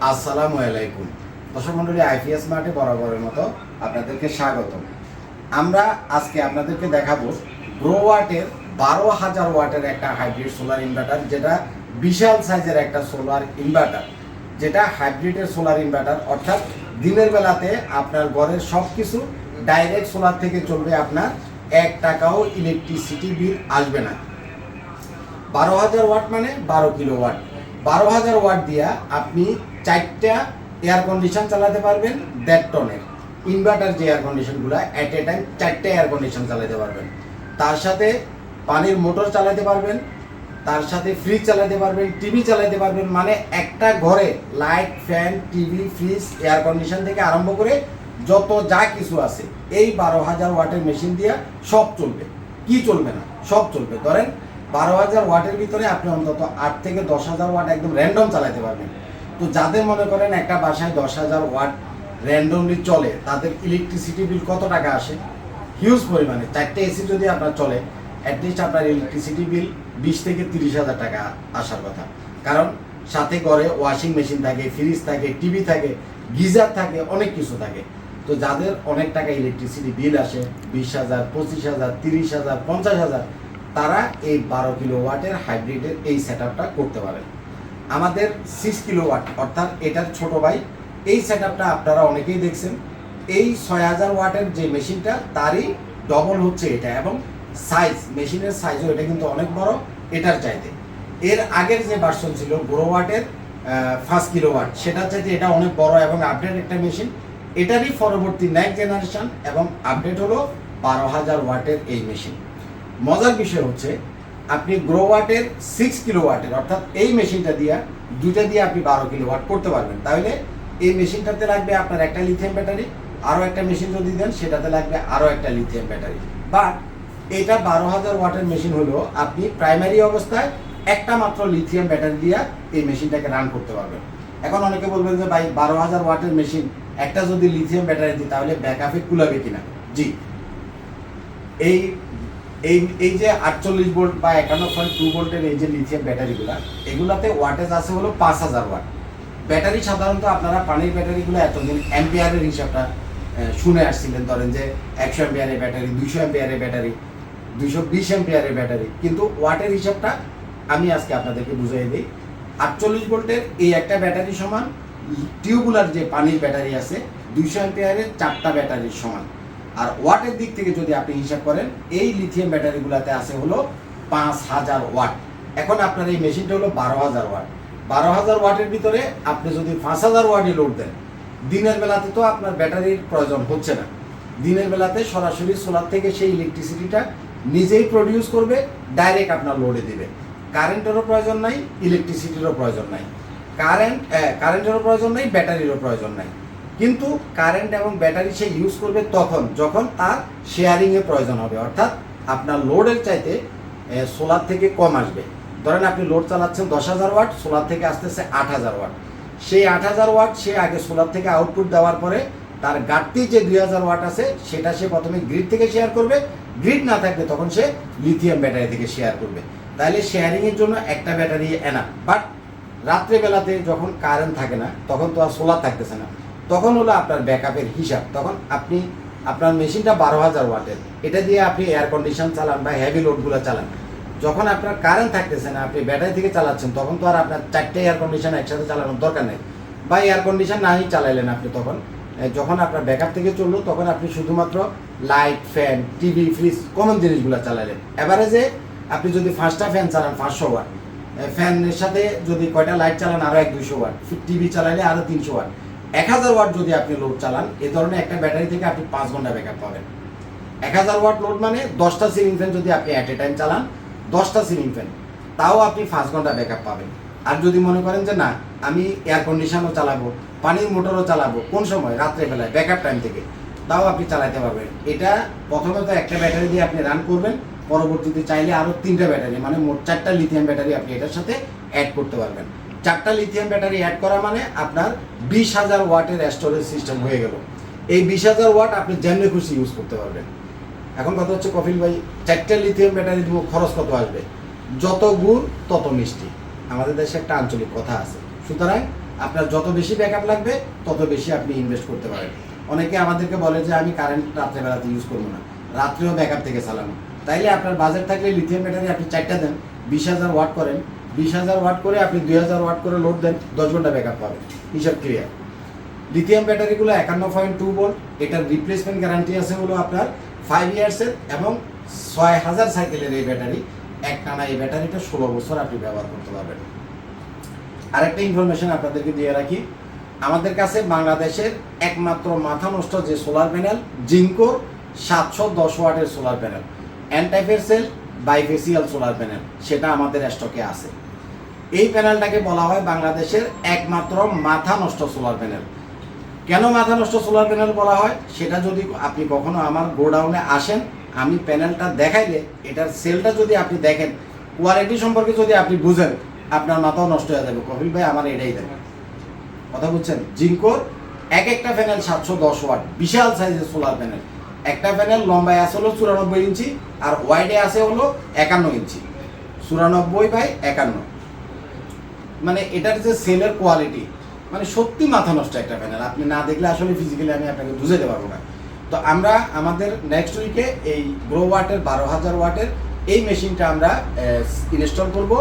আসসালামু আলাইকুম। দর্শক মন্ডলী, আইপিএস মার্টে বরাবরের মতো আপনাদেরকে স্বাগত আমরা আজকে আপনাদেরকে দেখাবো গ্রো ওয়াটের বারো হাজার ওয়াটের একটা হাইব্রিড সোলার ইনভার্টার, যেটা বিশাল সাইজের একটা সোলার ইনভার্টার। যেটা হাইব্রিডের সোলার ইনভার্টার, অর্থাৎ দিনের বেলাতে আপনার ঘরের সব কিছু ডাইরেক্ট সোলার থেকে চলবে, আপনার এক টাকাও ইলেকট্রিসিটি বিল আসবে না। বারো হাজার ওয়াট মানে বারো কিলো ওয়াট বারো হাজার ওয়াট দিয়া আপনি চারটা এয়ার কন্ডিশন চালাতে পারবেন, দেড় টনের ইনভার্টার যে এয়ার কন্ডিশনগুলো অ্যাট এ টাইম চারটে এয়ার কন্ডিশন চালাতে পারবেন। তার সাথে পানির মোটর চালাতে পারবেন, তার সাথে ফ্রিজ চালাতে পারবেন টিভি চালাতে পারবেন মানে একটা ঘরে light fan TV fridge air condition থেকে আরম্ভ করে যত যা কিছু আছে, এই বারো হাজার ওয়াটের মেশিন দিয়ে সব চলবে। কি চলবে না? সব চলবে। ধরেন, বারো হাজার ওয়াটের ভিতরে আপনি অন্তত আট থেকে দশ হাজার ওয়াট একদম র্যান্ডম চালাতে পারবেন। তো যাদের মনে করেন একটা বাসায় দশ হাজার ওয়াট র্যান্ডমলি চলে, তাদের ইলেকট্রিসিটি বিল কত টাকা আসে? হিউজ পরিমাণে। চারটে এসি যদি আপনার চলে অ্যাটলিস্ট আপনার ইলেকট্রিসিটি বিল বিশ থেকে তিরিশ হাজার টাকা আসার কথা। কারণ সাথে ঘরে ওয়াশিং মেশিন থাকে ফ্রিজ থাকে টিভি থাকে, গিজার থাকে, অনেক কিছু থাকে। তো যাদের অনেক টাকা ইলেকট্রিসিটি বিল আসে, বিশ হাজার, পঁচিশ হাজার, তিরিশ হাজার, পঞ্চাশ হাজার, তারা এই বারো কিলো ওয়াটের হাইব্রিডের এই সেট করতে পারেন। আমাদের সিক্স কিলো ওয়াট অর্থাৎ এটার ছোট ভাই। এই সেট আপনারা অনেকেই দেখছেন। এই ছয় হাজার ওয়াটের যে মেশিনটা তারই ডবল হচ্ছে এটা এবং সাইজ মেশিনের সাইজও এটা কিন্তু অনেক বড়, এটার চাইতে। এর আগের যে ভার্সন ছিল ওয়াটের ফার্স্ট কিলো ওয়াট সেটার চাইতে এটা অনেক বড় এবং আপডেট একটা মেশিন এটারই পরবর্তী নেক্সট জেনারেশন এবং আপডেট হলো বারো হাজার ওয়াটের এই মেশিন মজার বিষয় হচ্ছে আপনি গ্রো ওয়াটের সিক্স কিলো ওয়াটের অর্থাৎ এই মেশিনটা দিয়ে, দুইটা দিয়ে আপনি বারো কিলো ওয়াট করতে পারবেন। তাহলে এই মেশিনটাতে লাগবে আপনার একটা লিথিয়াম ব্যাটারি আরও একটা মেশিন যদি দেন, সেটাতে লাগবে আরও একটা লিথিয়াম ব্যাটারি বাট এটা বারো হাজার ওয়াটের মেশিন হলো আপনি প্রাইমারি অবস্থায় একটা মাত্র লিথিয়াম ব্যাটারি দিয়ে এই মেশিনটাকে রান করতে পারবেন। এখন অনেকে বলবেন যে, ভাই, বারো হাজার ওয়াটের মেশিন একটা যদি লিথিয়াম ব্যাটারি দিই, তাহলে ব্যাকআপে কুলাবে কিনা? জি। এই এই এই যে আটচল্লিশ ভোল্ট বা একান্ন পয়েন্ট টু ভোল্টের এই যে লিথিয়াম ব্যাটারিগুলো এগুলাতে ওয়াটেজ আছে হলো পাঁচ হাজার ওয়াট ব্যাটারি সাধারণত আপনারা পানির ব্যাটারিগুলো এতদিন অ্যাম্পিয়ারের হিসাবটা শুনে আসছিলেন। ধরেন যে একশো অ্যাম্পিয়ারের ব্যাটারি দুইশো অ্যাম্পিয়ারের ব্যাটারি দুইশো বিশ অ্যাম্পিয়ারের ব্যাটারি কিন্তু ওয়াটের হিসাবটা আমি আজকে আপনাদেরকে বুঝিয়ে দিই। আটচল্লিশ ভোল্টের এই একটা ব্যাটারি সমান টিউবুলার যে পানির ব্যাটারি আছে, দুইশো অ্যাম্পিয়ারের চারটা ব্যাটারির সমান। আর ওয়াটের দিক থেকে যদি আপনি হিসাব করেন, এই লিথিয়াম ব্যাটারিগুলোতে আছে হলো পাঁচ হাজার ওয়াট এখন আপনার এই মেশিনটা হলো বারো হাজার ওয়াট বারো হাজার ওয়াটের ভিতরে আপনি যদি পাঁচ হাজার ওয়াটে লোড দেন, দিনের বেলাতে তো আপনার ব্যাটারির প্রয়োজন হচ্ছে না। দিনের বেলাতে সরাসরি সোলার থেকে সেই ইলেকট্রিসিটিটা নিজেই প্রডিউস করবে ডাইরেক্ট আপনার লোডে দিবে। কারেন্টেরও প্রয়োজন নাই ইলেকট্রিসিটিরও প্রয়োজন নাই। কারেন্ট কারেন্টেরও প্রয়োজন নাই ব্যাটারিরও প্রয়োজন নাই। কিন্তু কারেন্ট এবং ব্যাটারি সে ইউজ করবে তখন, যখন তার শেয়ারিংয়ের প্রয়োজন হবে। অর্থাৎ আপনার লোডের চাইতে সোলার থেকে কম আসবে। ধরেন আপনি লোড চালাচ্ছেন দশ হাজার ওয়াট সোলার থেকে আসতেছে আট হাজার ওয়াট সেই আট হাজার ওয়াট সে আগে সোলার থেকে আউটপুট দেওয়ার পরে তার ঘাটতি যে দুই হাজার ওয়াট আছে, সেটা সে প্রথমে গ্রিড থেকে শেয়ার করবে। গ্রিড না থাকলে তখন সে লিথিয়াম ব্যাটারি থেকে শেয়ার করবে। তাহলে শেয়ারিংয়ের জন্য একটা ব্যাটারি এনা বাট রাত্রেবেলাতে যখন কারেন্ট থাকে না, তখন তো আর সোলার থাকতেছে না। তখন হলো আপনার ব্যাকআপের হিসাব। তখন আপনি আপনার মেশিনটা বারো হাজার ওয়াটের। এটা দিয়ে আপনি এয়ার কন্ডিশন চালান বা হেভি লোডগুলো চালান। যখন আপনার কারেন্ট থাকতেছে না, আপনি ব্যাটারি থেকে চালাচ্ছেন, তখন তো আর আপনার চারটে এয়ার কন্ডিশন একসাথে চালানোর দরকার নেই। বা এয়ার কন্ডিশন নাই চালাইলেন আপনি তখন। যখন আপনার ব্যাকআপ থেকে চলল, তখন আপনি শুধুমাত্র light fan TV fridge common জিনিসগুলো চালালেন। এভারেজে আপনি যদি পাঁচটা ফ্যান চালান, পাঁচশো ওয়াট। ফ্যানের সাথে যদি কয়টা লাইট চালান আরও এক দুইশো ওয়াট। টিভি চালালে আরও তিনশো ওয়াট। এক হাজার ওয়াট যদি আপনি লোড চালান, এ ধরনের একটা ব্যাটারি থেকে আপনি পাঁচ ঘণ্টা ব্যাকআপ পাবেন। এক হাজার ওয়াট লোড মানে দশটা সিলিং ফ্যান যদি আপনি অ্যাট এ টাইম চালান, দশটা সিলিং ফ্যান তাও আপনি পাঁচ ঘণ্টা ব্যাকআপ পাবেন। আর যদি মনে করেন যে না, আমি এয়ার কন্ডিশনও চালাবো, পানির মোটরও চালাবো, কোন সময়? রাত্রেবেলায় ব্যাকআপ টাইম থেকে, তাও আপনি চালাতে পারবেন। এটা প্রথমত একটা ব্যাটারি দিয়ে আপনি রান করবেন, পরবর্তীতে চাইলে আরও তিনটা ব্যাটারি মানে মোট চারটা লিথিয়াম ব্যাটারি আপনি এটার সাথে অ্যাড করতে পারবেন। চারটা লিথিয়াম ব্যাটারি অ্যাড করা মানে আপনার বিশ হাজার ওয়াটের স্টোরেজ সিস্টেম হয়ে গেল। এই বিশ হাজার ওয়াট আপনি যেমনি খুশি ইউজ করতে পারবেন। এখন কথা হচ্ছে, কপিল ভাই, চারটা লিথিয়াম ব্যাটারি দিব, খরচ কত আসবে? যত গুড় তত মিষ্টি। আমাদের দেশে একটা আঞ্চলিক কথা আছে। সুতরাং আপনার যত বেশি ব্যাকআপ লাগবে, তত বেশি আপনি ইনভেস্ট করতে পারেন। অনেকে আমাদেরকে বলে যে, আমি কারেন্ট রাত্রেবেলাতে ইউজ করব না। রাত্রেও ব্যাকআপ থেকে চালানো তাইলে আপনার বাজেট থাকলে লিথিয়াম ব্যাটারি আপনি চারটা দেন, বিশ হাজার ওয়াট করেন বিশ হাজার ওয়াট করে আপনি দুই হাজার ওয়াট করে লোড দেন, দশ ঘণ্টা ব্যাক আপ পাবেন। হিসাব ক্লিয়ার লিথিয়াম ব্যাটারিগুলো একান্ন পয়েন্ট টু ভোল্ট এটার রিপ্লেসমেন্ট গ্যারান্টি আছে হলো আপনার ফাইভ ইয়ার্সের এবং ছয় হাজার সাইকেলের এই ব্যাটারি এক টানা এই ব্যাটারিটা ষোলো বছর আপনি ব্যবহার করতে পারবেন। আরেকটা ইনফরমেশন আপনাদেরকে দিয়ে রাখি। আমাদের কাছে বাংলাদেশের একমাত্র মাথা নষ্ট যে সোলার প্যানেল জিঙ্কো সাতশো দশ ওয়াটের সোলার প্যানেল এন টাইপের সেল বাইফেসিয়াল সোলার প্যানেল সেটা আমাদের স্টকে আছে। এই প্যানেলটাকে বলা হয় বাংলাদেশের একমাত্র মাথা নষ্ট সোলার প্যানেল। কেন মাথা নষ্ট সোলার প্যানেল বলা হয়? সেটা যদি আপনি কখনো আমার গোডাউনে আসেন, আমি প্যানেলটা দেখাইলে, এটার সেলটা যদি আপনি দেখেন, কোয়ালিটি সম্পর্কে যদি আপনি বুঝেন, আপনার মাথাও নষ্ট হয়ে যাবে। কপিল ভাই আমার এটাই দেন। কথা বুঝছেন? জিঙ্কোর এক একটা প্যানেল সাতশো দশ ওয়াট, বিশাল সাইজের সোলার প্যানেল। একটা প্যানেল লম্বায় আছে হলো চুরানব্বই ইঞ্চি আর ওয়াইডে আছে হলো একান্ন ইঞ্চি। চুরানব্বই বাই একান্ন। মানে এটার যে সেলের কোয়ালিটি মানে সত্যি মাথা নষ্ট একটা প্যানেল আপনি না দেখলে আসলে ফিজিক্যালি আমি আপনাকে বুঝাতে পারব না। তো আমরা, আমাদের নেক্সট উইকে এই গ্রো ওয়াটের বারো হাজার ওয়াটের এই মেশিনটা আমরা ইনস্টল করব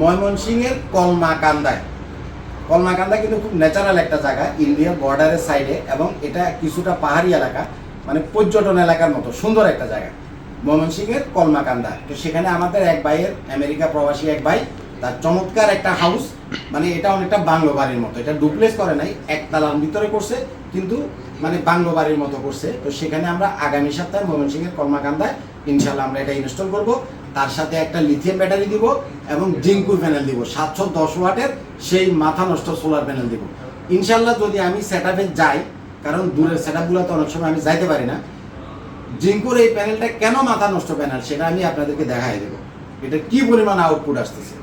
ময়মনসিংহের কলমাকান্দায়। কলমাকান্দা কিন্তু খুব ন্যাচারাল একটা জায়গা ইন্ডিয়ার বর্ডারের সাইডে এবং এটা কিছুটা পাহাড়ি এলাকা মানে পর্যটন এলাকার মতো, সুন্দর একটা জায়গা। ময়মনসিংহের কলমাকান্দা। তো সেখানে আমাদের এক ভাইয়ের, আমেরিকা প্রবাসী এক ভাই তার চমৎকার একটা হাউস মানে এটা অনেকটা বাংলো বাড়ির মতো। এটা ডুপ্লেস করে নাই একতলার ভিতরে করছে, কিন্তু মানে বাংলো বাড়ির মতো করছে। তো সেখানে আমরা আগামী সপ্তাহে ময়মনসিংহের কর্মাকান্দায় ইনশাল্লাহ আমরা এটা ইনস্টল করব। তার সাথে একটা লিথিয়াম ব্যাটারি দিব এবং জিঙ্কুর প্যানেল দিব। সাতশো দশ ওয়াটের সেই মাথা নষ্ট সোলার প্যানেল দিব। ইনশাল্লাহ যদি আমি সেট যাই, কারণ দূরের সেট তো অনেক সময় আমি যাইতে পারি না, জিঙ্কুর এই প্যানেলটা কেন মাথা নষ্ট প্যানেল সেটা আমি আপনাদেরকে দেখাই দেবো। এটা কি পরিমাণ আউটপুট আসতেছে?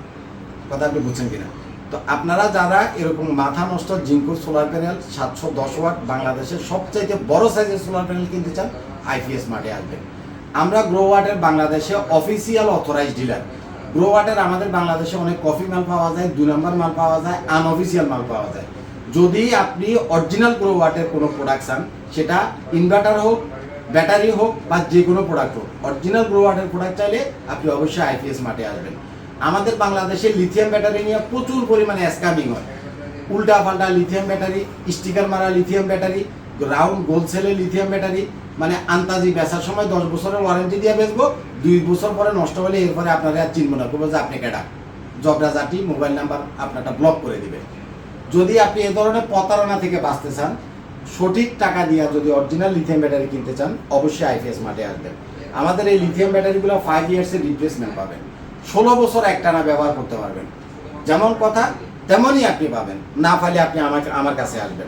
কথা আপনি বুঝছেন কিনা? তো আপনারা যারা এরকম মাথা নষ্ট জিঙ্কুর সোলার প্যানেল সাতশো দশ ওয়াট বাংলাদেশের সবচাইতে বড় সাইজের সোলার প্যানেল কিনতে চান আইপিএস মাঠে আসবেন। আমরা গ্রো ওয়াটের বাংলাদেশে অফিসিয়াল অথরাইজ ডিলার গ্রো ওয়াটের আমাদের বাংলাদেশে অনেক কফি মাল পাওয়া যায়, দুই নম্বর মাল পাওয়া যায় আনঅফিসিয়াল মাল পাওয়া যায়। যদি আপনি অরিজিনাল গ্রো ওয়াটের কোনো প্রোডাকশান সেটা ইনভার্টার হোক ব্যাটারি হোক বা যে কোনো প্রোডাক্ট হোক অরিজিনাল গ্রো ওয়াটের প্রোডাক্ট চাইলে আপনি অবশ্যই আইপিএস মাঠে আসবেন। আমাদের বাংলাদেশে লিথিয়াম ব্যাটারি নিয়ে প্রচুর পরিমাণে স্ক্যামিং হয়। উল্টা পাল্টা লিথিয়াম ব্যাটারি স্টিকার মারা লিথিয়াম ব্যাটারি রাউন্ড গোল সেলের লিথিয়াম ব্যাটারি মানে আন্তাজি বেচার সময় দশ বছরের ওয়ারেন্টি দিয়ে বেচবো, দুই বছর পরে নষ্ট হলে এরপরে আপনারা আর চিনবো না করব যে আপনি কেডা? জবরা জাতি মোবাইল নাম্বার আপনারটা ব্লক করে দিবে। যদি আপনি এ ধরনের প্রতারণা থেকে বাঁচতে চান, সঠিক টাকা দিয়ে যদি অরিজিনাল লিথিয়াম ব্যাটারি কিনতে চান, অবশ্যই আইপিএস মাঠে আসবেন। আমাদের এই লিথিয়াম ব্যাটারিগুলো ফাইভ ইয়ার্সের রিপ্লেসমেন্ট পাবেন। ষোলো বছর একটানা ব্যবহার করতে পারবেন। যেমন কথা, তেমনই আপনি পাবেন। না পাইলে আপনি আমাকে আমার কাছে আসবেন।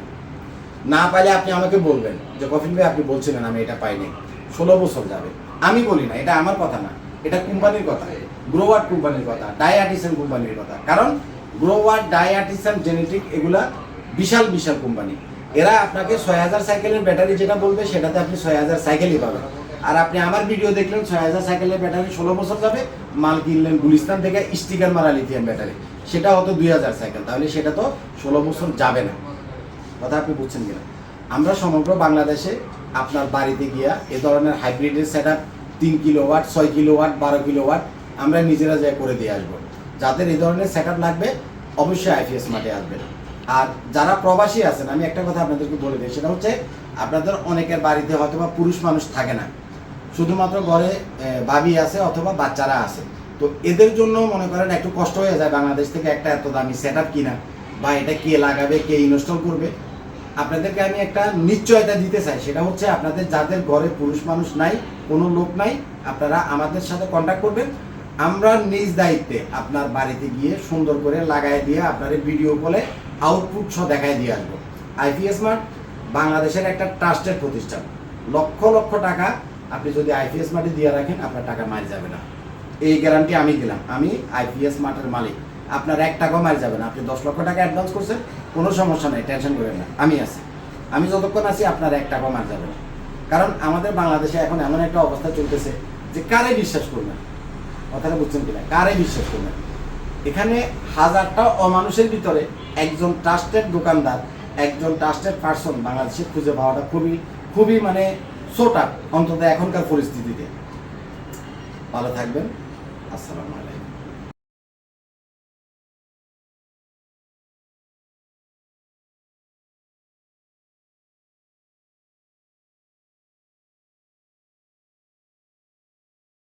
না পাইলে আপনি আমাকে বলবেন যে কফিল ভাই, আপনি বলছিলেন আমি এটা পাইনি। ষোলো বছর যাবে। আমি বলি না, এটা আমার কথা না। এটা কোম্পানির কথা। গ্রোয়ার্ড কোম্পানির কথা ডায়াটিসন কোম্পানির কথা। কারণ গ্রোয়ার্ড ডায়াটিসন জেনেটিক, এগুলা বিশাল বিশাল কোম্পানি। এরা আপনাকে ছয় হাজার সাইকেলের ব্যাটারি যেটা বলবে, সেটাতে আপনি ছয় হাজার সাইকেলই পাবেন। আর আপনি আমার ভিডিও দেখলেন ছয় হাজার সাইকেলের ব্যাটারি ষোলো বছর যাবে, মাল কিনলেন গুলিস্তান থেকে স্টিকার মারা লিথিয়াম ব্যাটারি সেটা হতো দুই হাজার সাইকেল তাহলে সেটা তো ষোলো বছর যাবে না। কথা আপনি বুঝছেন কিনা? আমরা সমগ্র বাংলাদেশে আপনার বাড়িতে গিয়া এ ধরনের হাইব্রিডের সেট আপ তিন কিলো ওয়াট ছয় কিলো ওয়াট বারো কিলো ওয়াট আমরা নিজেরা যা করে দিয়ে আসব। যাদের এই ধরনের সেট আপ লাগবে, অবশ্যই আইপিএস মাঠে আসবেন। আর যারা প্রবাসী আছেন, আমি একটা কথা আপনাদেরকে বলে দিই, সেটা হচ্ছে আপনাদের অনেকের বাড়িতে হয়তো বা পুরুষ মানুষ থাকে না। শুধুমাত্র ঘরে ভাবি আছে অথবা বাচ্চারা আছে। তো এদের জন্য মনে করেন একটু কষ্ট হয়ে যায় বাংলাদেশ থেকে একটা এত দামি সেট আপ কিনা, বা এটা কে লাগাবে, কে ইনস্টল করবে। আপনাদেরকে আমি একটা নিশ্চয়তা দিতে চাই, সেটা হচ্ছে আপনাদের যাদের ঘরে পুরুষ মানুষ নাই, কোনো লোক নাই, আপনারা আমাদের সাথে কন্ট্যাক্ট করবেন। আমরা নিজ দায়িত্বে আপনার বাড়িতে গিয়ে সুন্দর করে লাগাই দিয়ে আপনার ভিডিও কলে আউটপুট সহ দেখাই দিয়ে আসব। আইপিএস মার্ট বাংলাদেশের একটা ট্রাস্টেড প্রতিষ্ঠান। লক্ষ লক্ষ টাকা আপনি যদি আইপিএস মার্টে দিয়ে রাখেন, আপনার টাকা মার যাবে না। এই গ্যারান্টি আমি দিলাম। আমি আইপিএস মার্টের মালিক। আপনার এক টাকাও মার যাবে না। আপনি দশ লক্ষ টাকা অ্যাডভান্স করছেন, কোনো সমস্যা নেই টেনশন করেন না। আমি আছি। আমি যতক্ষণ আছি, আপনার এক টাকাও মার যাবে না। কারণ আমাদের বাংলাদেশে এখন এমন একটা অবস্থা চলতেছে যে কারে বিশ্বাস করবেন? কথাটা বুঝছেন কিনা? কারে বিশ্বাস করবেন? এখানে হাজারটা অমানুষের ভিতরে একজন ট্রাস্টেড দোকানদার, একজন ট্রাস্টেড পার্সন বাংলাদেশে খুঁজে পাওয়াটা খুবই খুবই মানে ছোটা অন্তত এখনকার পরিস্থিতিতে। ভালো থাকবেন। আসসালামু আলাইকুম।